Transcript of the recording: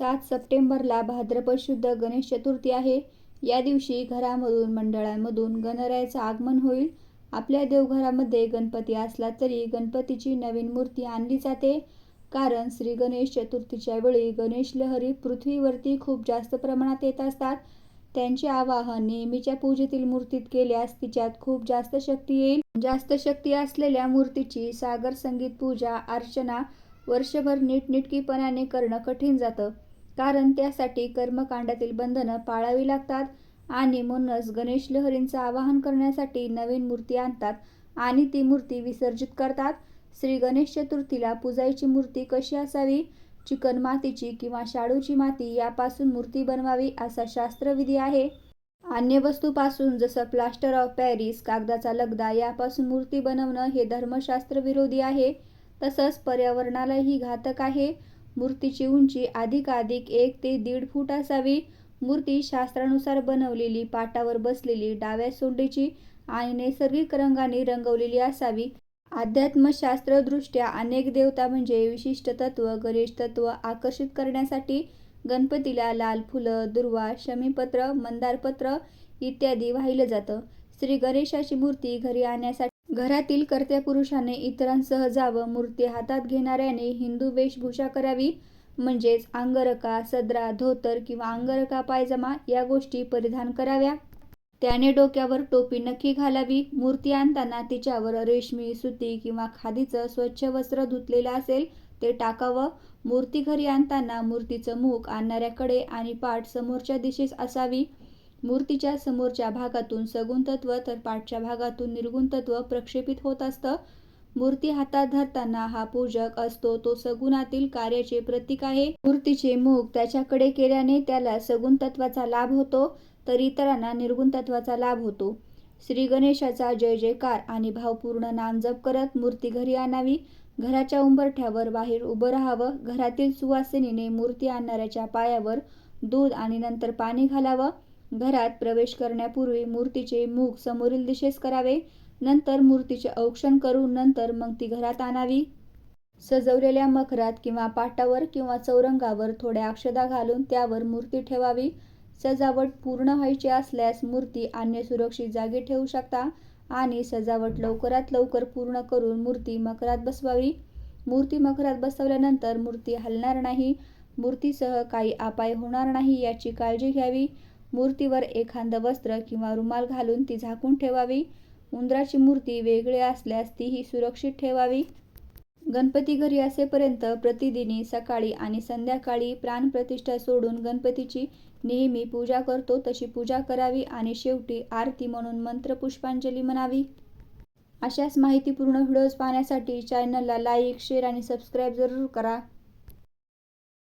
सात सप्टेंबरला भाद्रपद शुद्ध गणेश चतुर्थी आहे. या दिवशी घरामधून मंडळांमधून गणरायाचं आगमन होईल. आपल्या देवघरामध्ये गणपती असला तरी गणपतीची नवीन मूर्ती आणली जाते. कारण श्री गणेश चतुर्थीच्या वेळी गणेश लहरी पृथ्वीवरती खूप जास्त प्रमाणात येत असतात. त्यांचे आवाहन नेहमीच्या पूजेतील मूर्तीत केल्यास तिच्यात खूप जास्त शक्ती येईल. जास्त शक्ती असलेल्या मूर्तीची सागर संगीत पूजा अर्चना वर्षभर नीटनिटकीपणाने करणं कठीण जातं. कारण त्यासाठी कर्मकांडातील बंधनं पाळावी लागतात आणि म्हणूनच गणेश लहरींचं आवाहन करण्यासाठी नवीन मूर्ती आणतात आणि ती मूर्ती विसर्जित करतात. श्री गणेश चतुर्थीला पूजायची मूर्ती कशी असावी? चिकन मातीची किंवा शाडूची माती यापासून मूर्ती बनवावी असा शास्त्रविधी आहे. अन्य वस्तूपासून जसं प्लास्टर ऑफ पॅरिस कागदाचा लगदा यापासून मूर्ती बनवणं हे धर्मशास्त्र विरोधी आहे. तसंच पर्यावरणालाही घातक आहे. मूर्तीची उंची अधिकाधिक एक ते दीड फूट असावी. मूर्ती शास्त्रानुसार बनवलेली पाटावर बसलेली डाव्या सोंडीची आणि नैसर्गिक रंगाने रंगवलेली असावी. अध्यात्मशास्त्रदृष्ट्या अनेक देवता म्हणजे विशिष्ट तत्व गणेश तत्व आकर्षित करण्यासाठी गणपतीला लाल फुलं दुर्वा शमीपत्र मंदारपत्र इत्यादी वाहिलं जातं. श्री गणेशाची मूर्ती घरी आणण्यासाठी घरातील कर्त्या पुरुषाने इतरांसह जावं मूर्ती हातात घेणाऱ्याने हिंदू वेशभूषा करावी. म्हणजेच अंगरका सदरा धोतर किंवा अंगरका पायजमा या गोष्टी परिधान कराव्या. त्याने डोक्यावर टोपी नक्की घालावी. मूर्ती आणताना तिच्यावर रेशमी सुती किंवा खादीचं स्वच्छ वस्त्र धुतलेलं असेल ते टाकावं. मूर्ती घरी आणताना मूर्तीचं मुख आणणाऱ्याकडे आणि पाठ समोरच्या दिशेस असावी. मूर्तीच्या समोरच्या भागातून सगुण तत्व तर पाठच्या भागातून निर्गुण तत्व प्रक्षेपित होत असतं. मूर्ती हातात धरताना हा पूजक असतो तो सगुणातील कार्याचे प्रतीक आहे. मूर्तीचे मुख त्याच्याकडे केल्याने त्याला सगुण तत्वाचा लाभ होतो तर इतरांना निर्गुण तत्वाचा लाभ होतो. श्री गणेशाचा जय जयकार आणि भावपूर्ण नामजप करत मूर्ती घरी आणावी. घराच्या उंबरठ्यावर बाहेर उभं राहावं. घरातील सुवासिनीने मूर्ती आणणाऱ्याच्या पायावर दूध आणि नंतर पाणी घालावं. घरात प्रवेश करण्यापूर्वी मूर्तीचे मुख समोरील दिशेस करावे नंतर मूर्तीचे औक्षण करून नंतर मग ती घरात आणावी. सजवलेल्या मखरात किंवा पाटावर किंवा चौरंगावर थोड्या अक्षदा घालून त्यावर मूर्ती ठेवावी. सजावट पूर्ण व्हायची असल्यास मूर्ती अन्य सुरक्षित जागी ठेवू शकता आणि सजावट लवकरात लवकर पूर्ण करून मूर्ती मकरात बसवावी. मूर्ती मकरात बसवल्यानंतर मूर्ती हलणार नाही. मूर्तीसह काही अपाय होणार नाही याची काळजी घ्यावी. मूर्तीवर एखादं वस्त्र किंवा रुमाल घालून ती झाकून ठेवावी. उंदराची मूर्ती वेगळी असल्यास तीही सुरक्षित ठेवावी. गणपती घरी असेपर्यंत प्रतिदिनी सकाळी आणि संध्याकाळी प्राणप्रतिष्ठा सोडून गणपतीची नेहमी पूजा करतो तशी पूजा करावी आणि शेवटी आरती म्हणून मंत्र पुष्पांजली म्हणावी. अशाच माहितीपूर्ण व्हिडिओज पाहण्यासाठी चॅनलला लाईक शेअर आणि सबस्क्राईब जरूर करा.